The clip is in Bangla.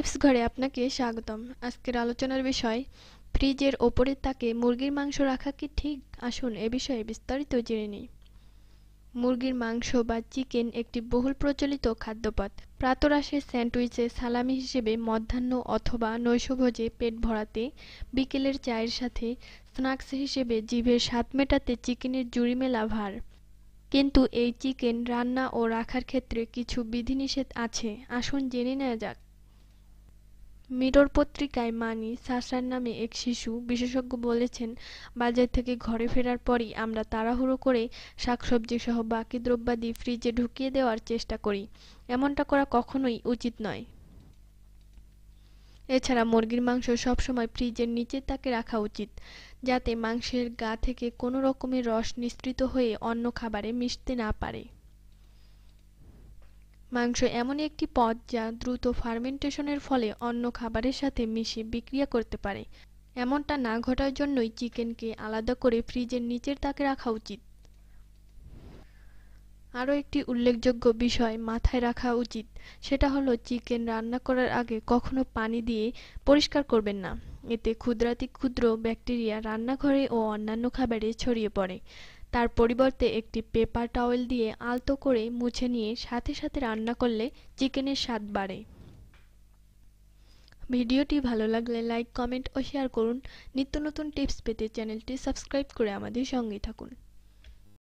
ঘরে আপনাকে স্বাগতম। আজকের আলোচনার বিষয়, ফ্রিজের ওপরে তাকে মুরগির মাংস রাখা কি ঠিক? আসুন এ বিষয়ে বিস্তারিত জেনে নিই। মুরগির মাংস বা চিকেন একটি বহুল প্রচলিত খাদ্যপদ। প্রাতরাশের স্যান্ডউইচে সালামি হিসেবে মধ্যাহ্ন অথবা নৈশভোজে পেট ভরাতে, বিকেলের চায়ের সাথে স্ন্যাক্স হিসেবে জিভের স্বাদ মেটাতে চিকেনের জুড়ি মেলা ভার। কিন্তু এই চিকেন রান্না ও রাখার ক্ষেত্রে কিছু বিধিনিষেধ আছে। আসুন জেনে নেওয়া যাক। মিরর পত্রিকায় মানি সাসার নামে এক শিশু বিশেষজ্ঞ বলেছেন, বাজার থেকে ঘরে ফেরার পরই আমরা তাড়াহুড়ো করে শাকসবজি সহ বাকি দ্রব্যাদি ফ্রিজে ঢুকিয়ে দেওয়ার চেষ্টা করি। এমনটা করা কখনোই উচিত নয়। এছাড়া মুরগির মাংস সবসময় ফ্রিজের নিচের তাকে রাখা উচিত, যাতে মাংসের গা থেকে কোনো রকমের রস নিঃসৃত হয়ে অন্য খাবারে মিশতে না পারে। মাংস এমনই একটি পদ যা দ্রুত ফার্মেন্টেশনের ফলে অন্য খাবারের সাথে মিশে বিক্রিয়া করতে পারে। এমনটা না ঘটার জন্যই চিকেনকে আলাদা করে ফ্রিজের নিচের তাকে রাখা উচিত। আরও একটি উল্লেখযোগ্য বিষয় মাথায় রাখা উচিত, সেটা হলো চিকেন রান্না করার আগে কখনো পানি দিয়ে পরিষ্কার করবেন না। এতে ক্ষুদ্রাতি ক্ষুদ্র ব্যাকটেরিয়া রান্নাঘরে ও অন্যান্য খাবারে ছড়িয়ে পড়ে। তার পরিবর্তে একটি পেপার টাওয়েল দিয়ে আলতো করে মুছে নিয়ে সাথে সাথে রান্না করলে চিকেনের স্বাদ বাড়ে। ভিডিওটি ভালো লাগলে লাইক, কমেন্ট ও শেয়ার করুন। নিত্য নতুন টিপস পেতে চ্যানেলটি সাবস্ক্রাইব করে আমাদের সঙ্গে থাকুন।